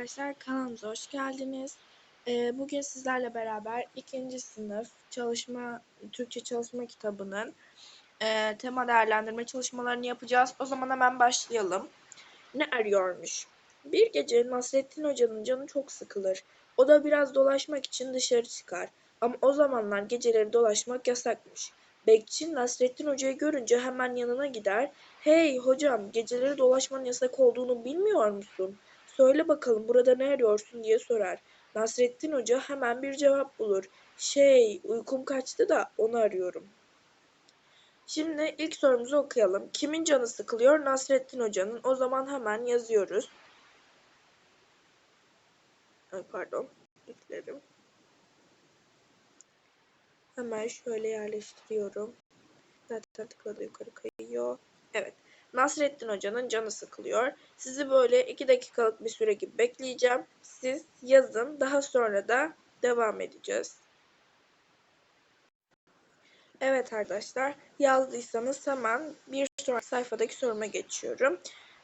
arkadaşlar kanalımıza hoş geldiniz. Ee, bugün sizlerle beraber ikinci sınıf çalışma Türkçe çalışma kitabının e, tema değerlendirme çalışmalarını yapacağız. O zaman hemen başlayalım. Ne arıyormuş? Bir gece Nasrettin Hoca'nın canı çok sıkılır. O da biraz dolaşmak için dışarı çıkar. Ama o zamanlar geceleri dolaşmak yasakmış. Bekçi Nasrettin Hoca'yı görünce hemen yanına gider. Hey hocam geceleri dolaşmanın yasak olduğunu bilmiyor musun? Söyle bakalım burada ne arıyorsun diye sorar. Nasrettin Hoca hemen bir cevap bulur. Şey uykum kaçtı da onu arıyorum. Şimdi ilk sorumuzu okuyalım. Kimin canı sıkılıyor? Nasrettin Hoca'nın. O zaman hemen yazıyoruz. Ay pardon. Eklerim. Hemen şöyle yerleştiriyorum. Zaten tıkladı yukarı kayıyor. Evet. Nasrettin Hoca'nın canı sıkılıyor. Sizi böyle 2 dakikalık bir süre gibi bekleyeceğim. Siz yazın. Daha sonra da devam edeceğiz. Evet arkadaşlar. Yazdıysanız hemen bir sonraki sayfadaki soruma geçiyorum.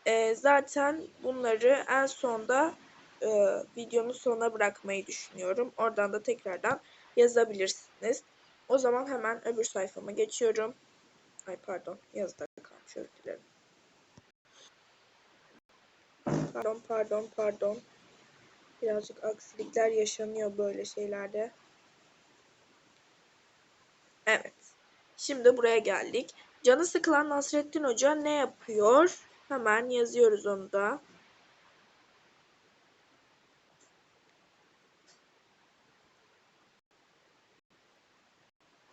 Ee, zaten bunları en sonda e, videonun sonuna bırakmayı düşünüyorum. Oradan da tekrardan yazabilirsiniz. O zaman hemen öbür sayfama geçiyorum. Ay pardon yazıda kalmış özür dilerim. Pardon pardon pardon. Birazcık aksilikler yaşanıyor böyle şeylerde. Evet. Şimdi buraya geldik. Canı sıkılan Nasrettin Hoca ne yapıyor? Hemen yazıyoruz onu da.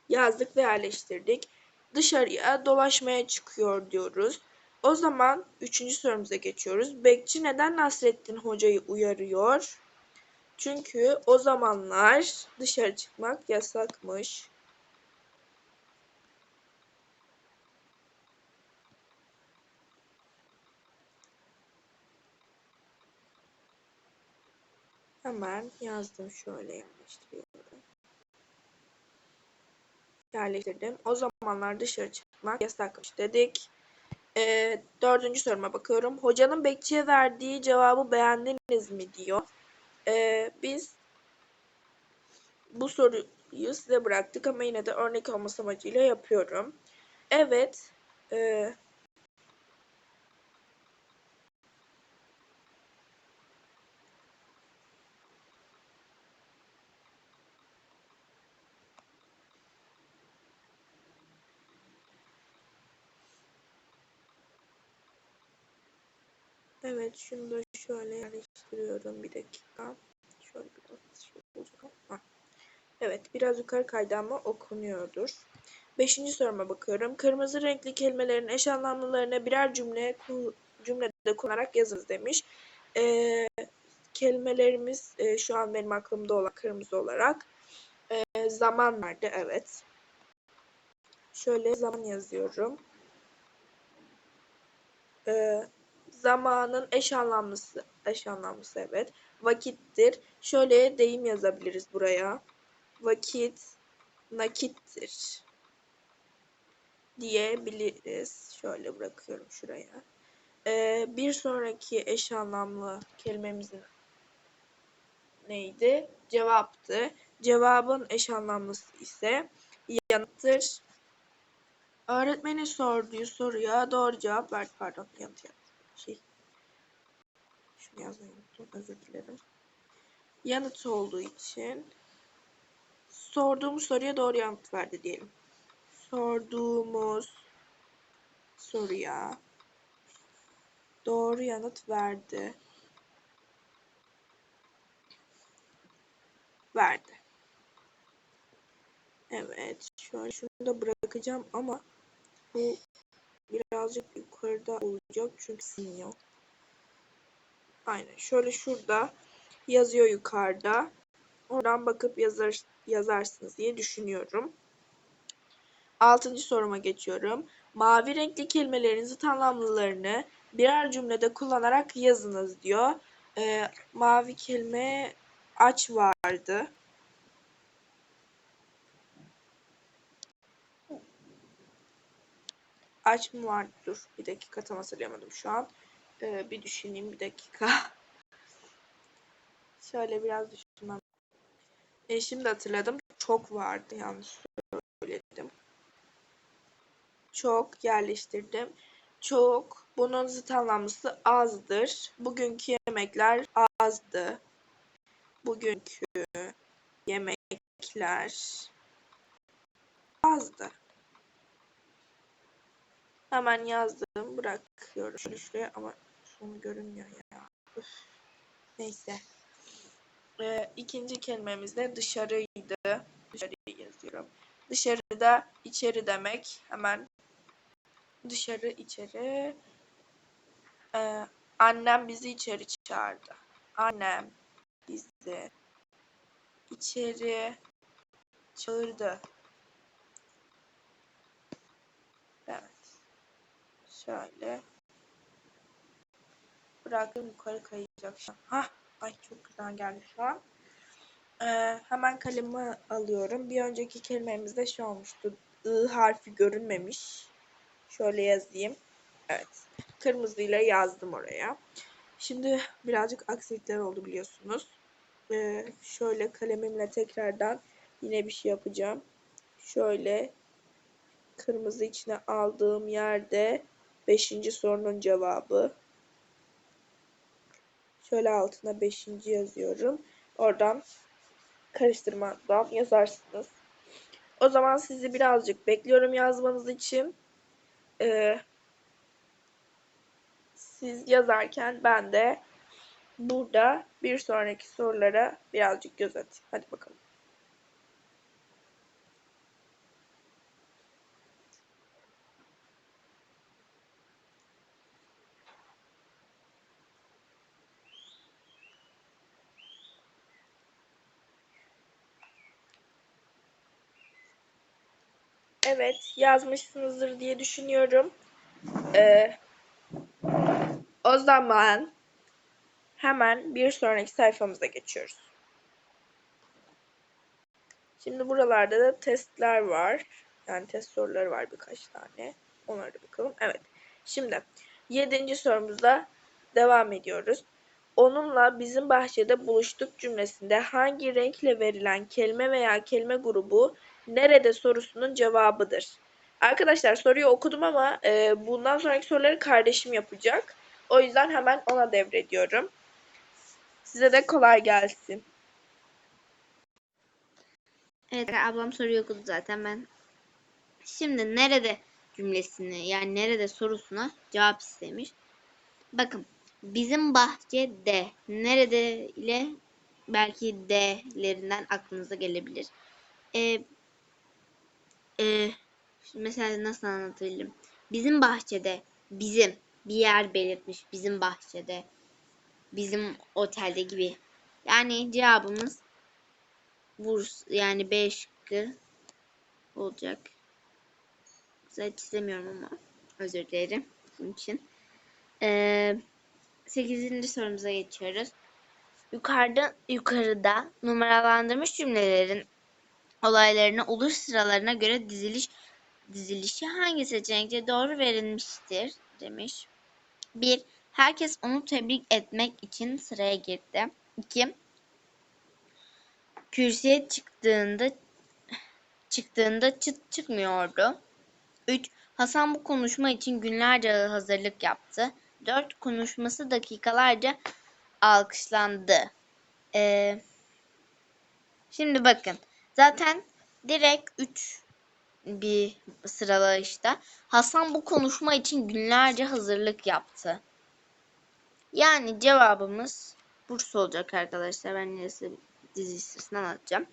Yazdık ve yerleştirdik. Dışarıya dolaşmaya çıkıyor diyoruz. O zaman üçüncü sorumuza geçiyoruz. Bekçi neden Nasrettin Hoca'yı uyarıyor? Çünkü o zamanlar dışarı çıkmak yasakmış. Hemen yazdım şöyle yerleştiriyorum. Yerleştirdim. O zamanlar dışarı çıkmak yasakmış dedik. Ee, dördüncü soruma bakıyorum. Hocanın bekçiye verdiği cevabı beğendiniz mi diyor. Ee, biz bu soruyu size bıraktık ama yine de örnek olması amacıyla yapıyorum. Evet. E, Evet şunu da şöyle yerleştiriyorum bir dakika. Şöyle biraz şey olacak ama. Evet biraz yukarı kaydı ama okunuyordur. Beşinci soruma bakıyorum. Kırmızı renkli kelimelerin eş anlamlılarına birer cümle cümlede kullanarak yazınız demiş. Ee, kelimelerimiz e, şu an benim aklımda olan kırmızı olarak e, zaman verdi. Evet. Şöyle zaman yazıyorum. Ee, zamanın eş anlamlısı, eş anlamlısı evet. Vakittir. Şöyle deyim yazabiliriz buraya. Vakit nakittir diyebiliriz. Şöyle bırakıyorum şuraya. Ee, bir sonraki eş anlamlı kelimemizin neydi? Cevaptı. Cevabın eş anlamlısı ise yanıttır. Öğretmenin sorduğu soruya doğru cevap ver. Pardon yanıt yap şey şunu yazmayı unuttum özür dilerim. Yanıt olduğu için sorduğumuz soruya doğru yanıt verdi diyelim. Sorduğumuz soruya doğru yanıt verdi. Verdi. Evet. Şöyle şunu da bırakacağım ama bu birazcık yukarıda olacak çünkü siniyor. Aynen. Şöyle şurada yazıyor yukarıda. Oradan bakıp yazar, yazarsınız diye düşünüyorum. Altıncı soruma geçiyorum. Mavi renkli kelimelerin zıt anlamlılarını birer cümlede kullanarak yazınız diyor. Ee, mavi kelime aç vardı. Aç mı vardı? Dur bir dakika tam hatırlayamadım şu an. Ee, bir düşüneyim bir dakika. Şöyle biraz düşünmem. E, şimdi hatırladım. Çok vardı yanlış söyledim. Çok yerleştirdim. Çok bunun zıt anlamlısı azdır. Bugünkü yemekler azdı. Bugünkü yemekler azdı. Hemen yazdım. Bırakıyorum şöyle şuraya ama sonu görünmüyor ya. Üf. Neyse. Ee, ikinci kelimemiz de dışarıydı. Dışarıyı yazıyorum. Dışarıda içeri demek. Hemen dışarı içeri. Ee, annem bizi içeri çağırdı. Annem bizi içeri çağırdı. Evet. Şöyle. Bıraktım yukarı kayacak şu an. Hah. Ay çok güzel geldi şu an. Ee, hemen kalemi alıyorum. Bir önceki kelimemizde şu olmuştu. I harfi görünmemiş. Şöyle yazayım. Evet. Kırmızıyla yazdım oraya. Şimdi birazcık aksilikler oldu biliyorsunuz. Ee, şöyle kalemimle tekrardan yine bir şey yapacağım. Şöyle kırmızı içine aldığım yerde 5. sorunun cevabı. Şöyle altına 5. yazıyorum. Oradan karıştırmadan yazarsınız. O zaman sizi birazcık bekliyorum yazmanız için. Ee, siz yazarken ben de burada bir sonraki sorulara birazcık göz atayım. Hadi bakalım. Evet, yazmışsınızdır diye düşünüyorum. Ee, o zaman hemen bir sonraki sayfamıza geçiyoruz. Şimdi buralarda da testler var. Yani test soruları var birkaç tane. Onlara da bakalım. Evet. Şimdi yedinci sorumuzda devam ediyoruz. Onunla bizim bahçede buluştuk cümlesinde hangi renkle verilen kelime veya kelime grubu nerede sorusunun cevabıdır. Arkadaşlar soruyu okudum ama e, bundan sonraki soruları kardeşim yapacak. O yüzden hemen ona devrediyorum. Size de kolay gelsin. Evet ablam soruyu okudu zaten ben. Şimdi nerede cümlesini yani nerede sorusuna cevap istemiş. Bakın bizim bahçede nerede ile belki D'lerinden aklınıza gelebilir. Ee, e, mesela nasıl anlatabilirim? Bizim bahçede bizim bir yer belirtmiş bizim bahçede bizim otelde gibi. Yani cevabımız Burs yani B şıkkı olacak. Güzel çizemiyorum ama özür dilerim bunun için. Ee, 8. sorumuza geçiyoruz. Yukarıda yukarıda numaralandırmış cümlelerin olaylarına uluş sıralarına göre diziliş dizilişi hangi seçenekte doğru verilmiştir demiş. 1. Herkes onu tebrik etmek için sıraya girdi. 2. Kürsüye çıktığında çıktığında çıt çıkmıyordu. 3. Hasan bu konuşma için günlerce hazırlık yaptı. 4. Konuşması dakikalarca alkışlandı. Ee, şimdi bakın. Zaten direkt 3 bir sıralayışta. Hasan bu konuşma için günlerce hazırlık yaptı. Yani cevabımız Bursa olacak arkadaşlar. Ben neresi dizi listesini anlatacağım.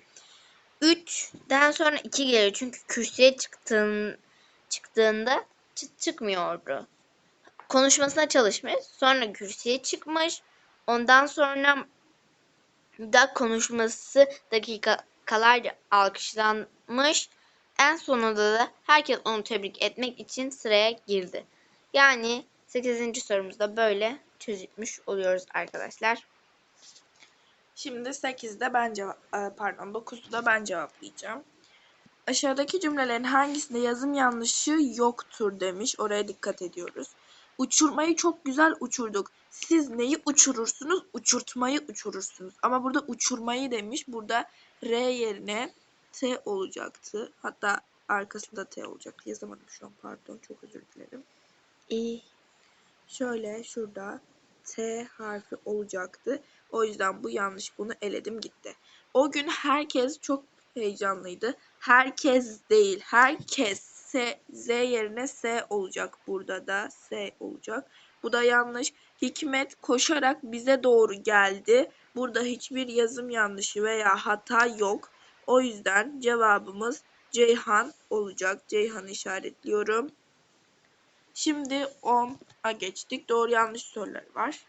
3'den sonra 2 geliyor. Çünkü kürsüye çıktığın, çıktığında çıt çıkmıyordu. Konuşmasına çalışmış. Sonra kürsüye çıkmış. Ondan sonra da konuşması dakikalarca alkışlanmış. En sonunda da herkes onu tebrik etmek için sıraya girdi. Yani 8. sorumuzda böyle çözülmüş oluyoruz arkadaşlar. Şimdi 8'de ben cevap e, pardon 9'u da ben cevaplayacağım. Aşağıdaki cümlelerin hangisinde yazım yanlışı yoktur demiş. Oraya dikkat ediyoruz. Uçurmayı çok güzel uçurduk. Siz neyi uçurursunuz? Uçurtmayı uçurursunuz. Ama burada uçurmayı demiş. Burada R yerine T olacaktı. Hatta arkasında T olacaktı. Yazamadım şu an pardon. Çok özür dilerim. İyi. Şöyle şurada T harfi olacaktı. O yüzden bu yanlış. Bunu eledim gitti. O gün herkes çok heyecanlıydı. Herkes değil. Herkes. S, Z yerine S olacak. Burada da S olacak. Bu da yanlış. Hikmet koşarak bize doğru geldi. Burada hiçbir yazım yanlışı veya hata yok. O yüzden cevabımız Ceyhan olacak. Ceyhan'ı işaretliyorum. Şimdi 10'a geçtik. Doğru yanlış soruları var.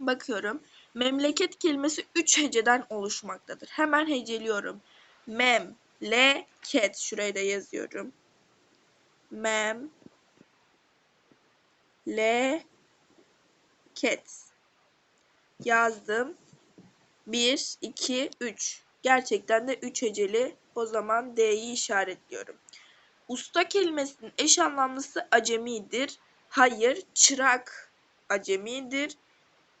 Bakıyorum. Memleket kelimesi 3 heceden oluşmaktadır. Hemen heceliyorum. Mem, le, ket. Şuraya da yazıyorum. Mem, le, ket. Yazdım. 1, 2, 3. Gerçekten de 3 heceli. O zaman D'yi işaretliyorum. Usta kelimesinin eş anlamlısı acemidir. Hayır, çırak acemidir.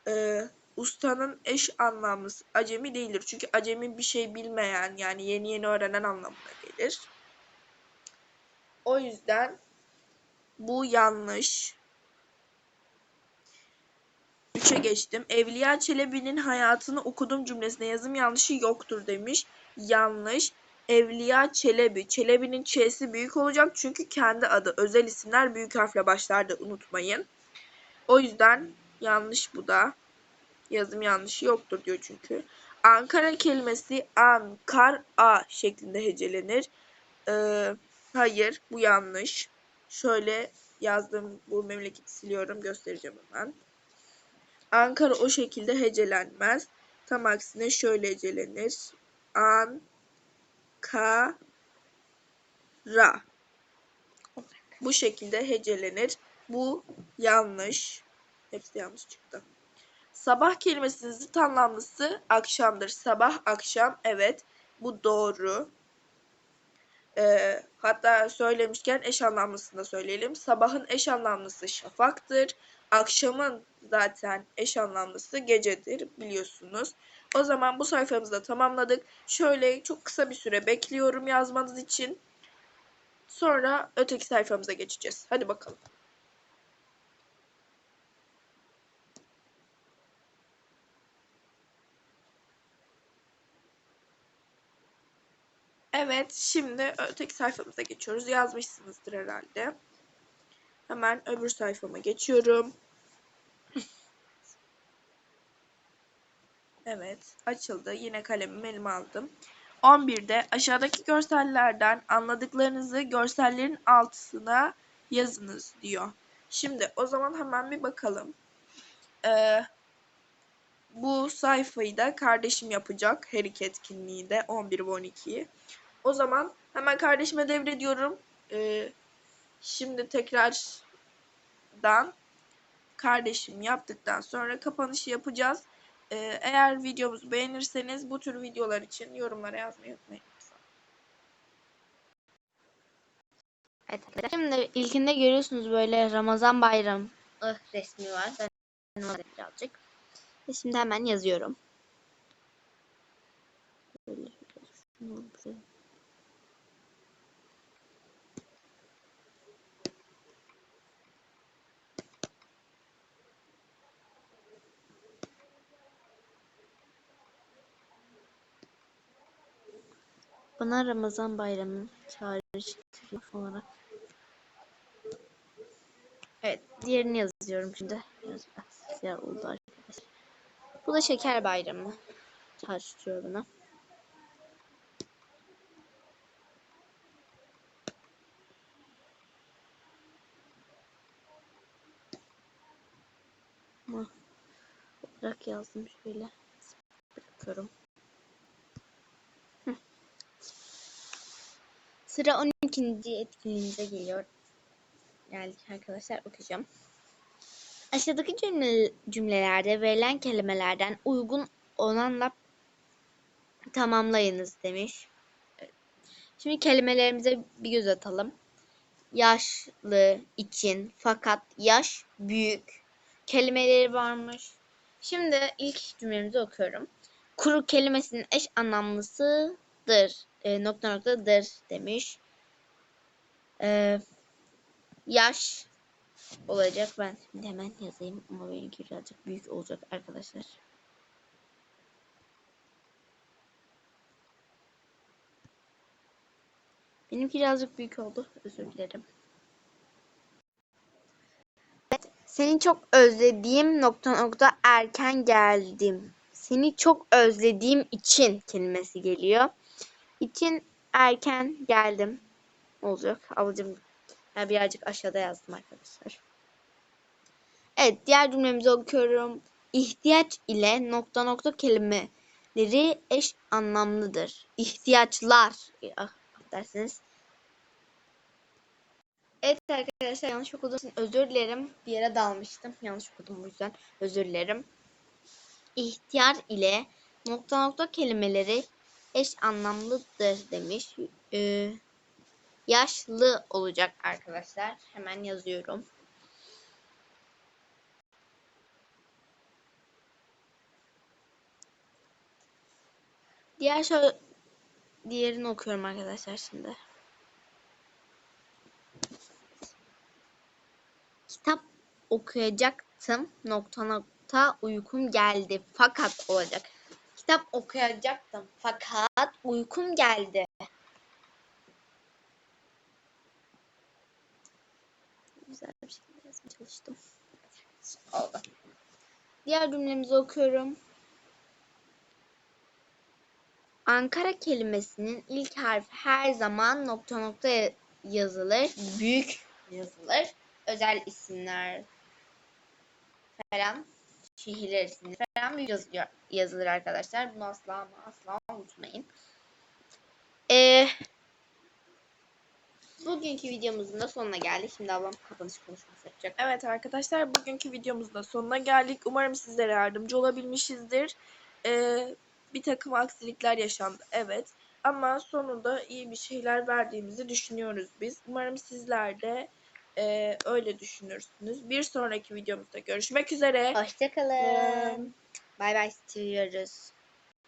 Ee, ustanın eş anlamlısı acemi değildir. Çünkü acemi bir şey bilmeyen yani yeni yeni öğrenen anlamına gelir. O yüzden bu yanlış. Üçe geçtim. Evliya Çelebi'nin hayatını okudum cümlesine yazım yanlışı yoktur demiş. Yanlış. Evliya Çelebi. Çelebi'nin Ç'si büyük olacak çünkü kendi adı. Özel isimler büyük harfle başlardı unutmayın. O yüzden yanlış bu da. Yazım yanlışı yoktur diyor çünkü. Ankara kelimesi Ankar A şeklinde hecelenir. Ee, hayır bu yanlış. Şöyle yazdım bu memleketi siliyorum göstereceğim hemen. Ankara o şekilde hecelenmez. Tam aksine şöyle hecelenir. An ka ra. Bu şekilde hecelenir. Bu yanlış. Hepsi yanlış çıktı. Sabah kelimesinin zıt anlamlısı akşamdır. Sabah, akşam. Evet. Bu doğru. Ee, hatta söylemişken eş anlamlısını da söyleyelim. Sabahın eş anlamlısı şafaktır. Akşamın zaten eş anlamlısı gecedir biliyorsunuz. O zaman bu sayfamızı da tamamladık. Şöyle çok kısa bir süre bekliyorum yazmanız için. Sonra öteki sayfamıza geçeceğiz. Hadi bakalım. Evet, şimdi öteki sayfamıza geçiyoruz. Yazmışsınızdır herhalde. Hemen öbür sayfama geçiyorum. Evet, açıldı. Yine kalemimi elime aldım. 11'de aşağıdaki görsellerden anladıklarınızı görsellerin altına yazınız diyor. Şimdi o zaman hemen bir bakalım. Ee, bu sayfayı da kardeşim yapacak. Her iki etkinliği de 11 ve 12'yi. O zaman hemen kardeşime devrediyorum. Ee, şimdi tekrardan kardeşim yaptıktan sonra kapanışı yapacağız. Ee, eğer videomuzu beğenirseniz bu tür videolar için yorumlara yazmayı unutmayın. Evet. Şimdi ilkinde görüyorsunuz böyle Ramazan bayramı resmi var. Ben birazcık. Ve şimdi hemen yazıyorum. Böyle şunu Bana Ramazan bayramı çağrıştırıyor olarak. Evet, diğerini yazıyorum şimdi. Siyah oldu arkadaşlar. Bu da şeker bayramı çağrıştırıyor bana. Olarak yazdım şöyle. Bırakıyorum. Sıra 12. etkinliğimize geliyor. Geldik arkadaşlar okuyacağım. Aşağıdaki cümle, cümlelerde verilen kelimelerden uygun olanla tamamlayınız demiş. Şimdi kelimelerimize bir göz atalım. Yaşlı için fakat yaş büyük. kelimeleri varmış. Şimdi ilk cümlemizi okuyorum. Kuru kelimesinin eş anlamlısıdır. E, nokta noktadır demiş. E, yaş olacak. Ben şimdi hemen yazayım ama benimki birazcık büyük olacak arkadaşlar. Benimki birazcık büyük oldu. Özür dilerim. Evet, seni çok özlediğim nokta nokta erken geldim. Seni çok özlediğim için kelimesi geliyor. İçin erken geldim olacak. Ablacığım ben birazcık aşağıda yazdım arkadaşlar. Evet diğer cümlemizi okuyorum. İhtiyaç ile nokta nokta kelimeleri eş anlamlıdır. İhtiyaçlar. Ah, dersiniz. Evet arkadaşlar yanlış okuduğum için özür dilerim. Bir yere dalmıştım. Yanlış okudum bu yüzden özür dilerim. İhtiyar ile nokta nokta kelimeleri eş anlamlıdır demiş. Ee, yaşlı olacak arkadaşlar. Hemen yazıyorum. Diğer şöyle diğerini okuyorum arkadaşlar şimdi. Kitap okuyacaktım. Nokta nokta uykum geldi. Fakat olacak. Kitap okuyacaktım. Fakat uykum geldi. Güzel bir şekilde yazmaya çalıştım. Oldu. Diğer cümlemizi okuyorum. Ankara kelimesinin ilk harfi her zaman nokta nokta yazılır. Büyük yazılır. Özel isimler falan, şehirler isimleri büyük yazılıyor, yazılır arkadaşlar. Bunu asla ama asla unutmayın. Ee, bugünkü videomuzun da sonuna geldik. Şimdi ablam kapanış konuşması yapacak. Evet arkadaşlar bugünkü videomuzun da sonuna geldik. Umarım sizlere yardımcı olabilmişizdir. Ee, bir takım aksilikler yaşandı evet. Ama sonunda iyi bir şeyler verdiğimizi düşünüyoruz biz. Umarım sizler de e, öyle düşünürsünüz. Bir sonraki videomuzda görüşmek üzere. Hoşçakalın. Bay bay. Seviyoruz.